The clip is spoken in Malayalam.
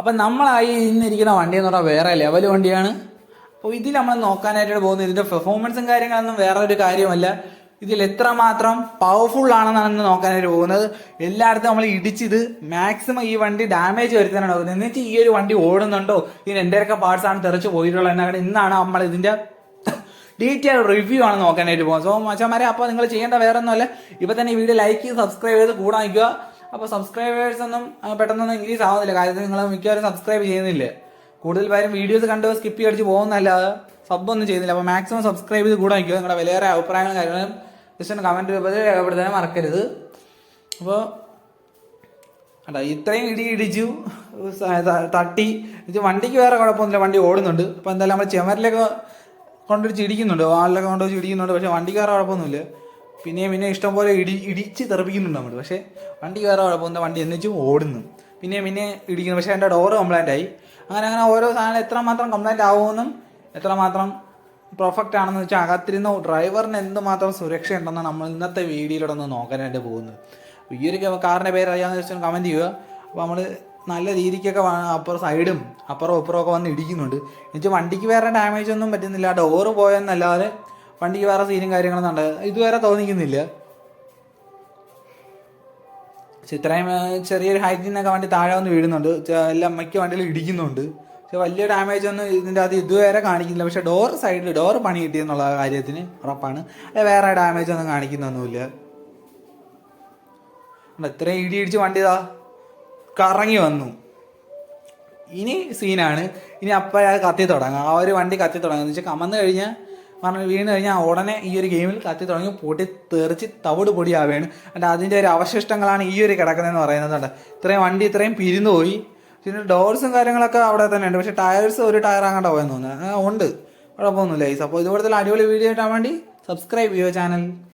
അപ്പം നമ്മളായി ഇന്നിരിക്കുന്ന വണ്ടി എന്ന് പറഞ്ഞാൽ വേറെ ലെവൽ വണ്ടിയാണ്. അപ്പോൾ ഇതിൽ നമ്മൾ നോക്കാനായിട്ട് പോകുന്നത്. ഇതിന്റെ പെർഫോമൻസും കാര്യങ്ങളൊന്നും വേറെ ഒരു കാര്യമല്ല ഇതിൽ എത്രമാത്രം പവർഫുൾ ആണെന്നാണ് നോക്കാനായിട്ട് പോകുന്നത്. എല്ലായിടത്തും നമ്മൾ ഇടിച്ചിത് മാക്സിമം ഈ വണ്ടി ഡാമേജ് വരുത്താനാണ് നോക്കുന്നത് എന്നിട്ട് ഈ ഒരു വണ്ടി ഓടുന്നുണ്ടോ? ഇതിന് എന്തൊക്കെ പാർട്സ് ആണ് തെറിച്ച് പോയിട്ടുള്ളത്? എന്നാണ് ഇന്നാണ് നമ്മൾ ഇതിന്റെ ഡീറ്റെയിൽ റിവ്യൂ ആണ് നോക്കാനായിട്ട് പോകുന്നത്. സോ മച്ചന്മാരെ അപ്പോൾ നിങ്ങൾ ചെയ്യേണ്ട വേറെ ഒന്നുമല്ല ഇപ്പൊ തന്നെ ഈ വീഡിയോ ലൈക്ക് ചെയ്ത് സബ്സ്ക്രൈബ് ചെയ്ത് കൂടെ നിൽക്കുക. അപ്പോൾ സബ്സ്ക്രൈബേഴ്സ് ഒന്നും പെട്ടെന്നൊന്നും ഇൻക്രീസ് ആവുന്നില്ല. കാര്യത്തിൽ നിങ്ങൾ മിക്കവാറും സബ്സ്ക്രൈബ് ചെയ്യുന്നില്ല? കൂടുതൽ പേരും വീഡിയോസ് കണ്ട് സ്കിപ്പ് അടിച്ച് പോകുന്നല്ലാതെ സബ് ഒന്നും ചെയ്യുന്നില്ല. അപ്പോൾ മാക്സിമം സബ്സ്ക്രൈബ് ചെയ്ത് കൂടെ നിൽക്കുക. നിങ്ങളുടെ വിലയേറെ അഭിപ്രായങ്ങളും കാര്യങ്ങളും ജസ്റ്റ് കമന്റ് രൂപത്തിൽ രേഖപ്പെടുത്താൻ മറക്കരുത്. അപ്പോൾ അല്ല ഇത്രയും ഇടി ഇടിച്ചു തട്ടി. വണ്ടിക്ക് വേറെ കുഴപ്പമൊന്നുമില്ല. വണ്ടി ഓടുന്നുണ്ട്. അപ്പോൾ എന്തായാലും നമ്മൾ ചെമരിലൊക്കെ കൊണ്ടുവച്ച് ഇടിക്കുന്നുണ്ട് വാളിലൊക്കെ കൊണ്ടുവച്ച് ഇടിക്കുന്നുണ്ട് പക്ഷേ വണ്ടിക്ക് വേറെ കുഴപ്പമൊന്നുമില്ല. പിന്നെ ഇഷ്ടം പോലെ ഇടി ഇടിച്ച് തെറിപ്പിക്കുന്നുണ്ട് നമ്മൾ പക്ഷേ വണ്ടി വേറെ കുഴപ്പമൊന്നും വണ്ടി എന്നിച്ചും ഓടുന്നു. പിന്നെ പിന്നെ ഇടിക്കുന്നു. പക്ഷേ എന്റെ ഡോറ് കംപ്ലൈന്റ് ആയി. അങ്ങനെ അങ്ങനെ ഓരോ സാധനം എത്രമാത്രം കംപ്ലൈന്റ് ആവുമെന്നും എത്രമാത്രം പെർഫെക്റ്റ് ആണെന്ന് വെച്ചാൽ അകത്തിരുന്ന ഡ്രൈവറിന് എന്തുമാത്രം സുരക്ഷ ഉണ്ടെന്നാണ് നമ്മൾ ഇന്നത്തെ വീഡിയോയിലൂടെ ഒന്ന് നോക്കാനായിട്ട് പോകുന്നത്. ഈ ഒരു കാറിന്റെ പേര് അറിയാമെന്ന് വെച്ചാൽ കമന്റ് ചെയ്യുക. അപ്പോൾ നമ്മൾ നല്ല രീതിക്കൊക്കെ അപ്പുറം സൈഡും അപ്പുറം ഇപ്പുറം ഒക്കെ വന്ന് ഇടിക്കുന്നുണ്ട്. എന്നുവെച്ചാൽ വണ്ടിക്ക് വേറെ ഡാമേജ് ഒന്നും പറ്റുന്നില്ല. ഡോറ് പോയെന്നല്ലാതെ വണ്ടിക്ക് വേറെ സീനും കാര്യങ്ങളൊന്നും ഉണ്ട്. ഇതുവരെ തോന്നിക്കുന്നില്ല. ഇത്രയും ചെറിയൊരു ഹൈറ്റിൽ നിന്നൊക്കെ വണ്ടി താഴെ വന്ന് വീഴുന്നുണ്ട്. എല്ലാം മിക്ക വണ്ടിയിൽ ഇടിക്കുന്നുണ്ട്. പക്ഷെ വലിയ ഡാമേജ് ഒന്നും ഇതിന്റെ അത് ഇതുവരെ കാണിക്കുന്നില്ല. പക്ഷെ ഡോർ സൈഡിൽ ഡോർ പണി കിട്ടിയെന്നുള്ള കാര്യത്തിന് ഉറപ്പാണ്. അല്ലെ വേറെ ഡാമേജ് ഒന്നും കാണിക്കുന്നൊന്നുമില്ല. ഇത്രയും ഇടി ഇടിച്ച് വണ്ടി ഇതാ കറങ്ങി വന്നു. ഇനി സീനാണ് ഇനി അപ്പം കത്തി തുടങ്ങാം. ആ ഒരു വണ്ടി കത്തി തുടങ്ങുക എന്ന് വെച്ചാൽ കമന്ന് കഴിഞ്ഞാൽ പറഞ്ഞ് വീണ് കഴിഞ്ഞാൽ ഉടനെ ഈ ഒരു ഗെയിമിൽ കത്തി തുടങ്ങി പൊട്ടി തെറിച്ച് തവിട് പൊടിയാവുകയാണ് അല്ല അതിന്റെ ഒരു അവശിഷ്ടങ്ങളാണ് ഈ ഒരു കിടക്കുന്നതെന്ന് പറയുന്നത്. ഇത്രയും വണ്ടി ഇത്രയും പിരിന്നു പോയി. പിന്നെ ഡോർസും കാര്യങ്ങളൊക്കെ അവിടെ തന്നെ ഉണ്ട്. പക്ഷേ ടയർസ് ഒരു ടയർ അങ്ങോട്ട് പോയെന്ന് തോന്നുന്നു. ഉണ്ട്. കുഴപ്പമൊന്നുമില്ല ഈസ് അപ്പോൾ ഇതുപോലത്തെ അടിപൊളി വീഡിയോ കിട്ടാൻ വേണ്ടി സബ്സ്ക്രൈബ് ചെയ്യുക ചാനൽ